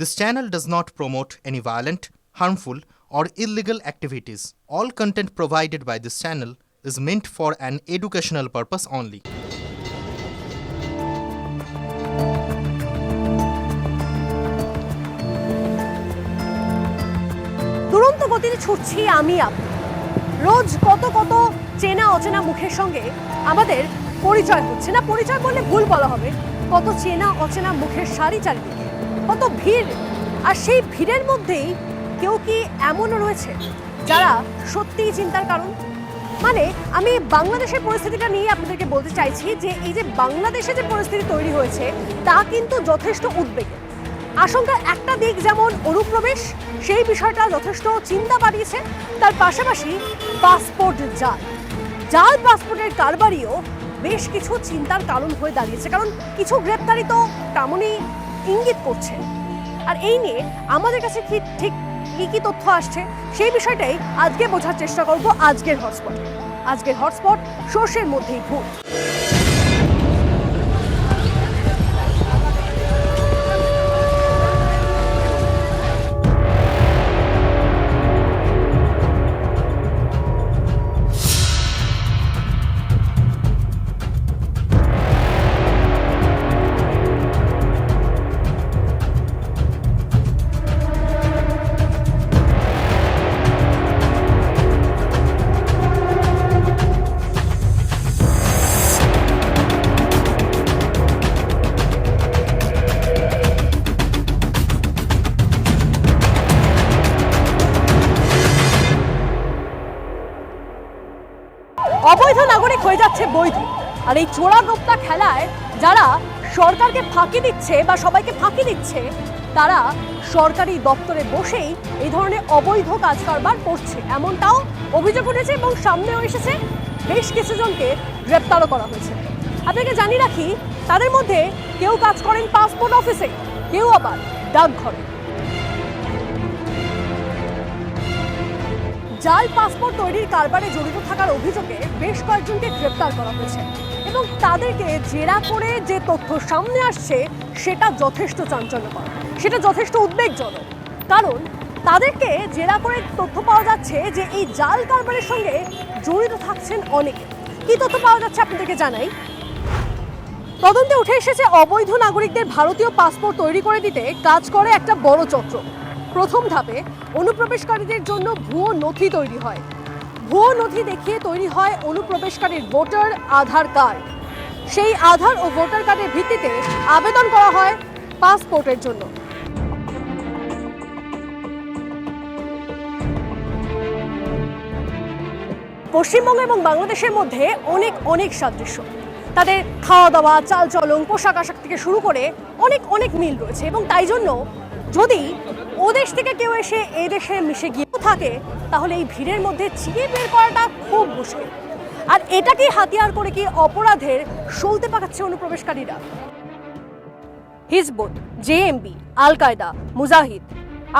This channel does not promote any violent, harmful, or illegal activities. All content provided by this channel is meant for an educational purpose only. দুরন্ত গতিতে ছুটছি আমি আপনি রোজ কত কত চেনা অচেনা মুখের সঙ্গে আমাদের পরিচয় হচ্ছে না পরিচয় বললে ভুল বলা হবে কত চেনা অচেনা মুখের সারি চারিদিকে কত ভিড়। আর সেই ভিড়ের মধ্যেই কেউ কি এমনও রয়েছে যারা সত্যিই চিন্তার কারণ? মানে আমি বাংলাদেশের পরিস্থিতিটা নিয়ে আপনাদেরকে বলতে চাইছি যে, এই যে বাংলাদেশে যে পরিস্থিতি তৈরি হয়েছে, তা কিন্তু যথেষ্ট উদ্বেগের। আশঙ্কার একটা দিক যেমন অনুপ্রবেশ, সেই বিষয়টা যথেষ্ট চিন্তা বাড়িয়েছে। তার পাশাপাশি পাসপোর্ট জাল। জাল পাসপোর্টের কারবারিও বেশ কিছু চিন্তার কারণ হয়ে দাঁড়িয়েছে। কারণ কিছু গ্রেপ্তারি তো তেমনই ইঙ্গিত করছে। আর এই নিয়ে আমাদের কাছে কি ঠিক কী কী তথ্য আসছে সেই বিষয়টাই আজকে বোঝার চেষ্টা করব আজকের হটস্পটে। আজকের হটস্পট, সর্ষের মধ্যেই ভূত। বৈধ। আর এই চোরা গোপ্তা খেলায় যারা সরকারকে ফাঁকি দিচ্ছে বা সবাইকে ফাঁকি দিচ্ছে, তারা সরকারি দপ্তরে বসেই এই ধরনের অবৈধ কাজ কারবার করছে। এমনটাও অভিযোগ উঠেছে এবং সামনেও এসেছে। বেশ কিছু জনকে গ্রেপ্তারও করা হয়েছে। আপনাকে জানিয়ে রাখি, তাদের মধ্যে কেউ কাজ করেন পাসপোর্ট অফিসে, কেউ আবার ডাকঘরে। জাল পাসপোর্ট তৈরির কারবারে জড়িত থাকার অভিযোগে বেশ কয়েকজনকে গ্রেপ্তার করা হয়েছে। এবং তাদেরকে জেরা করে যে তথ্য সামনে আসছে, সেটা যথেষ্ট চাঞ্চল্যকর। সেটা যথেষ্ট উদ্বেগজনক। কারণ তাদেরকে জেরা করে তথ্য পাওয়া যাচ্ছে যে এই জাল কারবারের সঙ্গে জড়িত থাকছেন অনেকে। কি তথ্য পাওয়া যাচ্ছে আপনাদেরকে জানাই? তদন্তে উঠে এসেছে অবৈধ নাগরিকদের ভারতীয় পাসপোর্ট তৈরি করে দিতে কাজ করে একটা বড় চক্র প্রথম ধাপে অনুপ্রবেশকারীদের জন্য ভুয়ো নথি তৈরি হয়। ভুয়ো নথি দেখিয়ে তৈরি হয় অনুপ্রবেশকারীর ভোটার আধার কার্ড। সেই আধার ও ভোটার কার্ডের ভিত্তিতে আবেদন করা হয় পাসপোর্টের জন্য। পশ্চিমবঙ্গ এবং বাংলাদেশের মধ্যে অনেক অনেক সাদৃশ্য। তাদের খাওয়া দাওয়া চালচলন পোশাক আশাক থেকে শুরু করে অনেক অনেক মিল রয়েছে এবং তাই জন্য যদি ও দেশ থেকে কেউ এসে এ দেশে মিশে গিয়ে থাকে, তাহলে এই ভিড়ের মধ্যে চিনে বের করাটা খুব মুশকিল। আর এটাকেই হাতিয়ার করে কি অপরাধের সলতে পাকাচ্ছে অনুপ্রবেশকারীরা? হিজবুত জেএমবি আল কায়দা মুজাহিদ,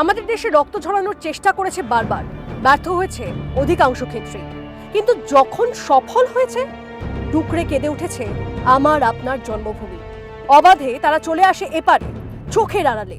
আমাদের দেশে রক্ত ঝরানোর চেষ্টা করেছে বারবার। ব্যর্থ হয়েছে অধিকাংশ ক্ষেত্রে কিন্তু যখন সফল হয়েছে, টুকরে কেঁদে উঠেছে আমার আপনার জন্মভূমি। অবাধে তারা চলে আসে এপারে, চোখের আড়ালে।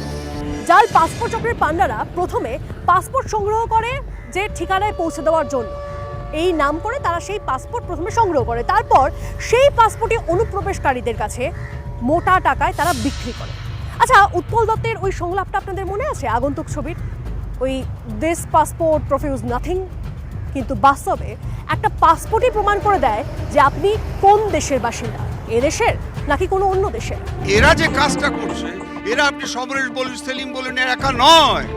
জাল পাসপোর্ট চক্রের পান্ডারা প্রথমে পাসপোর্ট সংগ্রহ করে যে ঠিকানায় পৌঁছে দেওয়ার জন্য। এই নাম করে তারা সেই পাসপোর্ট প্রথমে সংগ্রহ করে। তারপর সেই পাসপোর্টে অনুপ্রবেশকারীদের কাছে মোটা টাকায় তারা বিক্রি করে। আচ্ছা উৎপল দত্তের ওই সংলাপটা আপনাদের মনে আছে? আগন্তুক ছবির? ওই দিস পাসপোর্ট প্রফিউজ নাথিং কিন্তু বাস্তবে একটা পাসপোর্টই প্রমাণ করে দেয় যে আপনি কোন দেশের বাসিন্দা? এ দেশের? নাকি কোনো অন্য দেশের এরা যে কাজটা করছে, এরা আপনি সমরেশ বলুন, সেলিম বলুন একা নয়।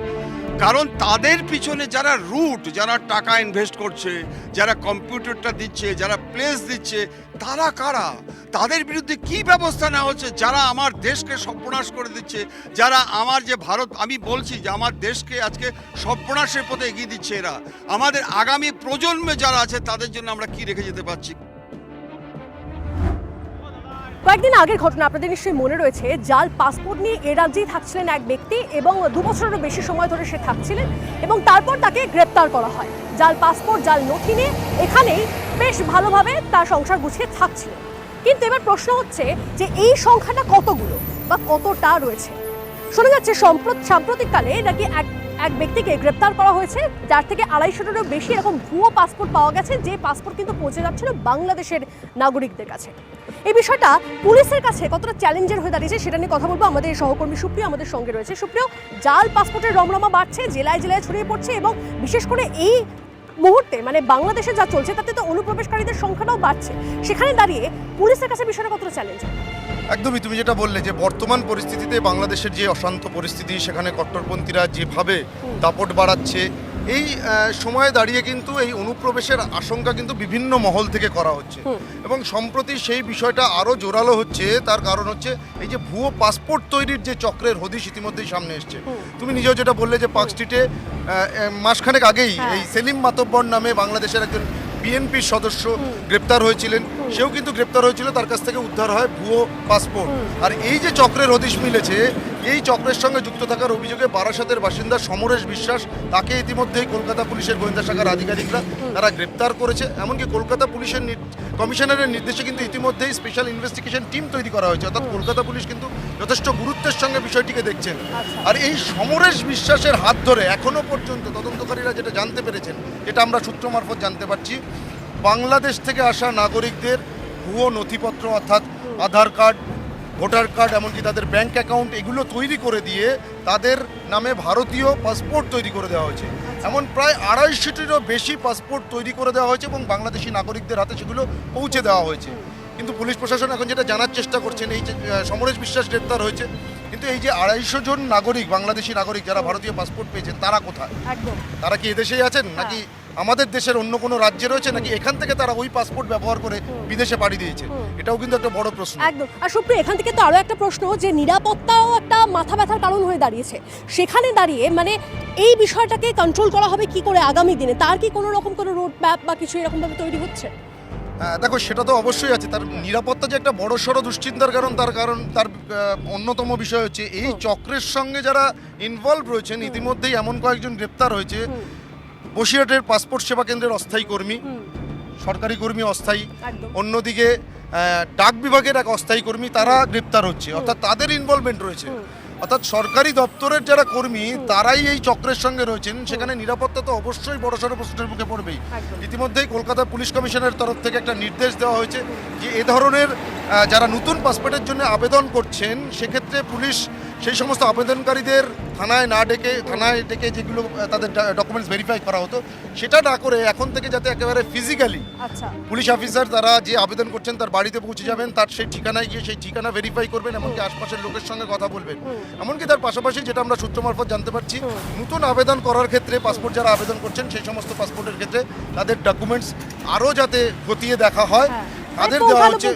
কারণ তাদের পিছনে যারা রুট যারা টাকা ইনভেস্ট করছে, যারা কম্পিউটারটা দিচ্ছে, যারা প্লেস দিচ্ছে, তারা কারা? তাদের বিরুদ্ধে কি ব্যবস্থা নেওয়া হচ্ছে? যারা আমার দেশকে সর্বনাশ করে দিচ্ছে, যারা আমার যে ভারত, আমি বলছি যে আমার দেশকে আজকে সর্বনাশের পথে এগিয়ে দিচ্ছে এরা। আমাদের আগামী প্রজন্মে যারা আছে, তাদের জন্য আমরা কি রেখে যেতে পারছি? কয়েকদিন আগের ঘটনা আপনাদের নিশ্চয়ই মনে রয়েছে, জাল পাসপোর্ট নিয়ে এ রাজ্যেই থাকছিলেন এক ব্যক্তি এবং দু বছরেরও বেশি সময় ধরে সে থাকছিলেন এবং তারপর তাকে গ্রেপ্তার করা হয়। জাল পাসপোর্ট জাল নথি নিয়ে এখানেই বেশ ভালোভাবে তার সংসার গুছিয়ে থাকছিলেন। কিন্তু এবার প্রশ্ন হচ্ছে যে এই সংখ্যাটা কতগুলো বা কতটা রয়েছে? শোনা যাচ্ছে, সম্প্রত, সাম্প্রতিককালে নাকি এক এক ব্যক্তিকে গ্রেপ্তার করা হয়েছে, যার থেকে আড়াইশোটারও বেশি এরকম ভুয়ো পাসপোর্ট পাওয়া গেছে, যে পাসপোর্ট কিন্তু পৌঁছে যাচ্ছিল বাংলাদেশের নাগরিকদের কাছে। এই বিষয়টা পুলিশের কাছে কতটা চ্যালেঞ্জের হয়ে দাঁড়িয়েছে সেটা নিয়ে কথা বলব। আমাদের সহকর্মী সুপ্রিয় আমাদের সঙ্গে রয়েছে। সুপ্রিয়, জাল পাসপোর্টের রমরমা বাড়ছে, জেলায় জেলায় ছড়িয়ে পড়ছে এবং বিশেষ করে এই মুহূর্তে মানে বাংলাদেশে যা চলছে তাতে তো অনুপ্রবেশকারীদের সংখ্যাটাও বাড়ছে। সেখানে দাঁড়িয়ে পুলিশের কাছে বিষয়টা কতটা চ্যালেঞ্জ একদমই তুমি যেটা বললে যে বর্তমান পরিস্থিতিতে বাংলাদেশের যে অশান্ত পরিস্থিতি সেখানে কট্টরপন্থীরা যেভাবে দাপট বাড়াচ্ছে এই সময়ে দাঁড়িয়ে কিন্তু এই অনুপ্রবেশের আশঙ্কা কিন্তু বিভিন্ন মহল থেকে করা হচ্ছে। এবং সম্প্রতি সেই বিষয়টা আরও জোরালো হচ্ছে তার কারণ হচ্ছে এই যে ভুয়ো পাসপোর্ট তৈরির যে চক্রের হদিশ ইতিমধ্যেই সামনে এসছে। তুমি নিজেও যেটা বললে যে পার্ক স্ট্রিটে মাসখানেক আগেই হ্যাঁ। এই সেলিম মাতব্বর নামে বাংলাদেশের একজন বিএনপির সদস্য গ্রেপ্তার হয়েছিলেন। সেও কিন্তু গ্রেপ্তার হয়েছিল, তার কাছ থেকে উদ্ধার হয় ভুয়ো পাসপোর্ট। আর এই যে চক্রের হদিশ মিলেছে, এই চক্রের সঙ্গে যুক্ত থাকার অভিযোগে বারাসাতের বাসিন্দা সমরেশ বিশ্বাস, তাকে ইতিমধ্যেই কলকাতা পুলিশের গোয়েন্দা শাখার আধিকারিকরা তারা গ্রেপ্তার করেছে। এমনকি কলকাতা পুলিশের কমিশনারের নির্দেশে কিন্তু ইতিমধ্যেই স্পেশাল ইনভেস্টিগেশন টিম তৈরি করা হয়েছে। অর্থাৎ কলকাতা পুলিশ কিন্তু যথেষ্ট গুরুত্বের সঙ্গে বিষয়টিকে দেখছেন। আর এই সমরেশ বিশ্বাসের হাত ধরে এখনও পর্যন্ত তদন্তকারীরা যেটা জানতে পেরেছেন যেটা আমরা সূত্র মারফত জানতে পারছি। বাংলাদেশ থেকে আসা নাগরিকদের ভুয়ো নথিপত্র অর্থাৎ আধার কার্ড ভোটার কার্ড এমনকি তাদের ব্যাংক অ্যাকাউন্ট এগুলো তৈরি করে দিয়ে তাদের নামে ভারতীয় পাসপোর্ট তৈরি করে দেওয়া হয়েছে। এমন প্রায় আড়াইশোটিরও বেশি পাসপোর্ট তৈরি করে দেওয়া হয়েছে এবং বাংলাদেশি নাগরিকদের হাতে সেগুলো পৌঁছে দেওয়া হয়েছে। কিন্তু পুলিশ প্রশাসন এখন যেটা জানার চেষ্টা করছেন এই যে সমরেশ বিশ্বাস গ্রেপ্তার হয়েছে। কিন্তু এই যে আড়াইশো জন নাগরিক বাংলাদেশি নাগরিক যারা ভারতীয় পাসপোর্ট পেয়েছেন তারা কোথায়? তারা কি এদেশেই আছেন নাকি আমাদের দেশের অন্য কোনো রাজ্যে রয়েছে নাকি এখান থেকে তারা ওই পাসপোর্ট ব্যবহার করে বিদেশে পাড়ি দিয়েছে? এটাও কিন্তু একটা বড় প্রশ্ন। একদম। আর সুপ্রিয় এখান থেকে তো আরও একটা প্রশ্ন যে নিরাপত্তাও একটা মাথা ব্যথার কারণ হয়ে দাঁড়িয়েছে। সেখানে দাঁড়িয়ে মানে এই বিষয়টাকে কন্ট্রোল করা হবে কি করে আগামী দিনে? তার কি কোনো রকম কোনো রোড ম্যাপ বা কিছু এরকমভাবে তৈরি হচ্ছে? দেখো সেটা তো অবশ্যই আছে। তার নিরাপত্তা যে একটা বড় সড়ো দুশ্চিন্তার কারণ তার কারণ তার অন্যতম বিষয় হচ্ছে এই চক্রের সঙ্গে যারা ইনভলভ রয়েছেন ইতিমধ্যেই এমন কয়েকজন গ্রেপ্তার হয়েছে। বসিরহাটের পাসপোর্ট সেবা কেন্দ্রের অস্থায়ী কর্মী সরকারি কর্মী অস্থায়ী অন্যদিকে ডাক বিভাগের এক অস্থায়ী কর্মী তারা গ্রেপ্তার হচ্ছে। অর্থাৎ তাদের ইনভলভমেন্ট রয়েছে। অর্থাৎ সরকারি দপ্তরের যারা কর্মী তারাই এই চক্রের সঙ্গে রয়েছেন। সেখানে নিরাপত্তা তো অবশ্যই বড়সড় প্রশ্নের মুখে পড়বেই। ইতিমধ্যেই কলকাতা পুলিশ কমিশনের তরফ থেকে একটা নির্দেশ দেওয়া হয়েছে যে এ ধরনের যারা নতুন পাসপোর্টের জন্য আবেদন করছেন সেক্ষেত্রে পুলিশ সেই সমস্ত আবেদনকারীদের থানায় না ডেকে থানায় ডেকে যেগুলো তাদের ডকুমেন্টস ভেরিফাই করা হতো সেটা না করে এখন থেকে যাতে একেবারে ফিজিক্যালি পুলিশ অফিসার তারা যে আবেদন করছেন তার বাড়িতে পৌঁছে যাবেন তার সেই ঠিকানায় গিয়ে সেই ঠিকানা ভেরিফাই করবেন এমনকি আশপাশের লোকের সঙ্গে কথা বলবেন। এমনকি তার পাশাপাশি যেটা আমরা সূত্র মারফত জানতে পারছি নতুন আবেদন করার ক্ষেত্রে পাসপোর্ট যারা আবেদন করছেন সেই সমস্ত পাসপোর্টের ক্ষেত্রে তাদের ডকুমেন্টস আরও যাতে খতিয়ে দেখা হয়। হ্যাঁ। তাদের দেওয়া হচ্ছে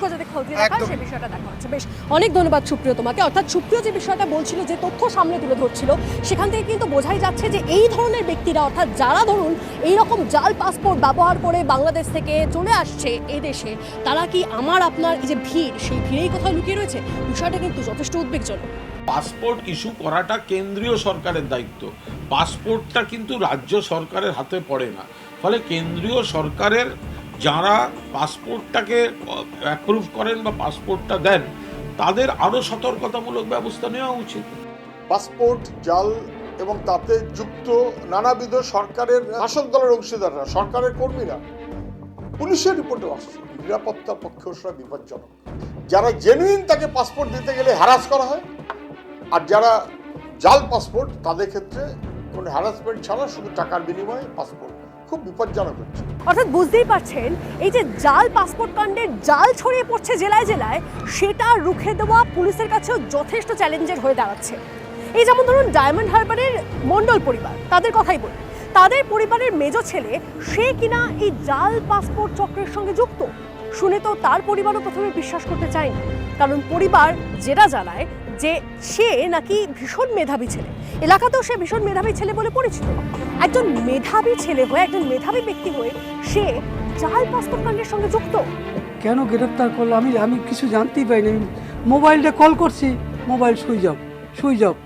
একদম। বিষয়টা দেখা হচ্ছে। বেশ অনেক ধন্যবাদ সুপ্রিয় তোমাকে। অর্থাৎ সুপ্রিয় যে বিষয়টা বলছিল যে তথ্য সামনে তুলে ধরছিল সেখান থেকে কিন্তু বোঝাই যাচ্ছে যে এই ধরনের ব্যক্তিরা অর্থাৎ যারা ধরুন এই রকম জাল পাসপোর্ট ব্যবহার করে বাংলাদেশ থেকে চলে আসছে এই দেশে তারা কি আমার আপনার এই যে ভিড় সেই ভিড়েই কোথাও লুকিয়ে রয়েছে? বিষয়টা কিন্তু যথেষ্ট উদ্বেগজনক। পাসপোর্ট ইস্যু করাটা কেন্দ্রীয় সরকারের দায়িত্ব। পাসপোর্টটা কিন্তু রাজ্য সরকারের হাতে পড়ে না। ফলে কেন্দ্রীয় সরকারের যারা পাসপোর্টটাকে অ্যাপ্রুভ করেন বা পাসপোর্টটা দেন, তাদের আরও সতর্কতামূলক ব্যবস্থা নেওয়া উচিত। পাসপোর্ট, জাল এবং তাতে যুক্ত নানাবিধ সরকারের, শাসক দলের অংশীদাররা, সরকারের কর্মীরা, পুলিশের রিপোর্টে আসছে। নিরাপত্তা পক্ষেও সেটা বিপজ্জনক। যারা জেনুইন তাকে পাসপোর্ট দিতে গেলে হ্যারাস করা হয়, আর যারা জাল পাসপোর্ট, তাদের ক্ষেত্রে কোনো হ্যারাসমেন্ট ছাড়া শুধু টাকার বিনিময়ে পাসপোর্ট খুব বিপজ্জনক হচ্ছে। অর্থাৎ বুঝতেই পারছেন, এই যে জাল, পাসপোর্ট কাণ্ডের জাল ছড়িয়ে পড়ছে জেলায় জেলায়, সেটা রুখে দেওয়া পুলিশের কাছেও যথেষ্ট চ্যালেঞ্জের হয়ে দাঁড়াচ্ছে। এই যেমন ধরুন ডায়মন্ড হারবারের মণ্ডল পরিবার, তাদের কথাই বলি। তাদের পরিবারের মেজ ছেলে, সে কিনা এই জাল, পাসপোর্ট চক্রের সঙ্গে যুক্ত? শুনে তো তার পরিবারও প্রথমে বিশ্বাস করতে চায়নি। কারণ পরিবার যেটা জানায় যে সে নাকি ভীষণ মেধাবী ছেলে। এলাকাতেও সে ভীষণ মেধাবী ছেলে বলে পরিচিত। একজন মেধাবী ছেলে হয়ে একজন মেধাবী ব্যক্তি হয়ে সে জাল পাসপোর্ট কাণ্ডের সঙ্গে যুক্ত। কেন গ্রেফতার করল? আমি আমি কিছু জানতেই পাইনি। আমি মোবাইলটা কল করছি। Mobile switch off switch off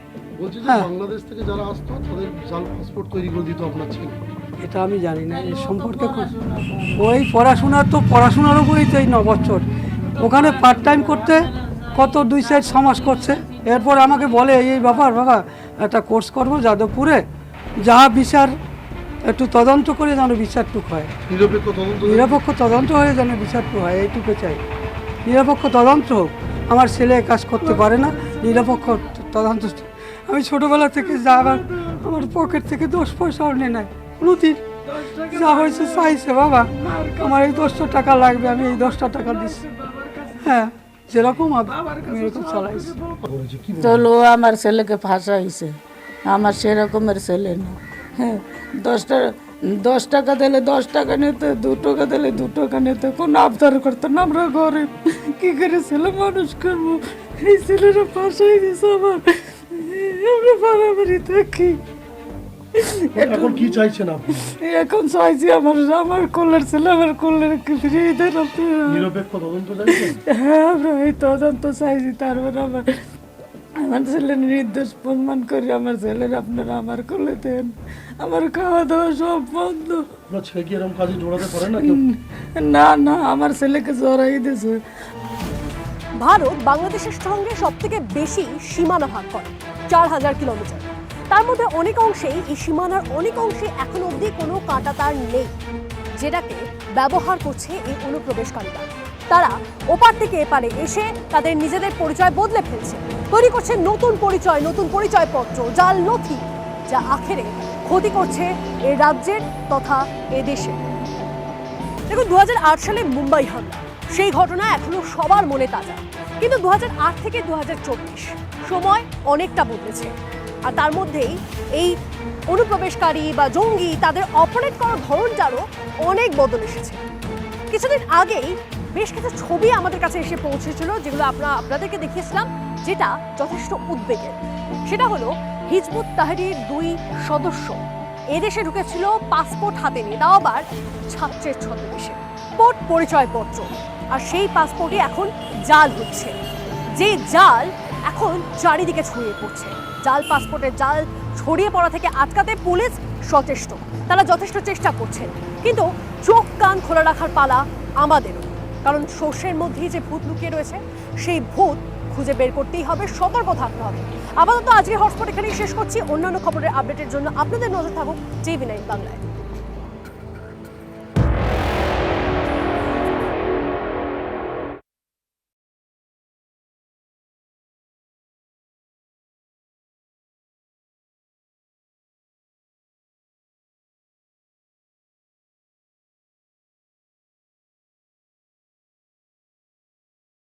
বলছি যে হ্যাঁ। বাংলাদেশ থেকে যারা আসতো তাদের জাল পাসপোর্ট তৈরি করে দিত আপনার ছেলে। এটা আমি জানি না এর সম্পর্কে ওই পড়াশোনার তো পড়াশোনার উপরেই তো এই ন বছর ওখানে পার্ট টাইম করতে কত দুই সাইড সমাজ করছে। এরপর আমাকে বলে এই ব্যাপার বাবা একটা কোর্স করব যাদবপুরে। যা বিচার একটু তদন্ত করে যেন বিচারটুক হয়। নিরপেক্ষ তদন্ত হয়ে যেন বিচারটুক হয় এইটুকু চাই। নিরপেক্ষ তদন্ত হোক আমার ছেলে কাজ করতে পারে না নিরপেক্ষ তদন্ত। আমি ছোটবেলা থেকে যা আবার আমার পকেট থেকে দশ পয়সাও নেই নাই কোনোদিন যা হয়েছে চাইছে বাবা। আমার এই দশটা টাকা লাগবে আমি এই দশটা টাকা দিচ্ছি। হ্যাঁ। যেরকম এরকম চালাইছি। করেছে তো লো আমার ছেলেকে ফাঁসাইছে। আমার সেরকমের ছেলে না। হ্যাঁ দশটা দশ টাকা দিলে দশ টাকা নিতে দু টাকা দিলে দু টাকা নিতে কোনো আবদার করতো না আমরা গরিব। কি করে ছেলে মানুষ করব? এই ছেলেরা ফাঁসাই দিছে আমার। আমরা বাড়াবাড়ি থাকি। এখন কি চাইছেন আপনি? এখন চাইছি আমার আমার কোলের ছেলে আমার কোলের ফিরিয়ে দেন আপনারা। নিরপেক্ষ তদন্ত চাইছেন? হ্যাঁ আমরা এই তদন্ত চাইছি তারপর আমার আমার ছেলে নির্দোষ প্রমাণ করি আমার ছেলের আপনারা আমার কোলে দেন। আমার খাওয়া দাওয়া সব বন্ধ। আপনার ছেলে কি এরকম কাজে জোড়াতে পারে না না না আমার ছেলেকে জড়াই দিয়েছে। ভারত বাংলাদেশের সঙ্গে সব থেকে বেশি সীমানা ভাগ করে চার হাজার কিলোমিটার। তার মধ্যে অনেক অংশেই এই সীমানার অনেক অংশে এখন অবধি কোনো কাঁটা তার নেই, যেটাকে ব্যবহার করছে এই অনুপ্রবেশকারীরা। তারা ওপার থেকে এপারে এসে তাদের নিজেদের পরিচয় বদলে ফেলছে। তৈরি করছে নতুন পরিচয়, নতুন পরিচয়পত্র, জাল নথি, যা আখেরে ক্ষতি করছে এ রাজ্যের তথা এ দেশের। দেখুন দু হাজার আট সালে মুম্বাই হামলা। সেই ঘটনা এখনও সবার মনে তাজা। কিন্তু দু হাজার আট থেকে দু হাজার চব্বিশ সময় অনেকটা বদলেছে। আর তার মধ্যেই এই অনুপ্রবেশকারী বা জঙ্গি তাদের অপারেট করার ধরনটারও অনেক বদল এসেছে। কিছুদিন আগেই বেশ কিছু ছবি আমাদের কাছে এসে পৌঁছেছিল, যেগুলো আমরা আপনাদেরকে দেখিয়েছিলাম, যেটা যথেষ্ট উদ্বেগের সেটা হলো হিজবুত তাহরির দুই সদস্য। এদেশে ঢুকেছিল পাসপোর্ট হাতে নিয়ে, তাও আবার ছাত্রের ছদ্মবেশে। পাসপোর্ট পরিচয়পত্র। আর সেই পাসপোর্টই এখন জাল হচ্ছে। যে জাল এখন চারিদিকে ছড়িয়ে পড়ছে। জাল পাসপোর্টের জাল ছড়িয়ে পড়া থেকে আটকাতে পুলিশ সচেষ্ট। তারা যথেষ্ট চেষ্টা করছেন কিন্তু চোখ কান খোলা রাখার পালা আমাদেরও। কারণ শস্যের মধ্যেই যে ভূত লুকিয়ে রয়েছে, সেই ভূত খুঁজে বের করতেই হবে, সতর্ক থাকতে হবে। আপাতত আজকে হটস্পট এখানেই শেষ করছি। অন্যান্য খবরের আপডেটের জন্য আপনাদের নজর থাকুক টিভি নাইন বাংলায়।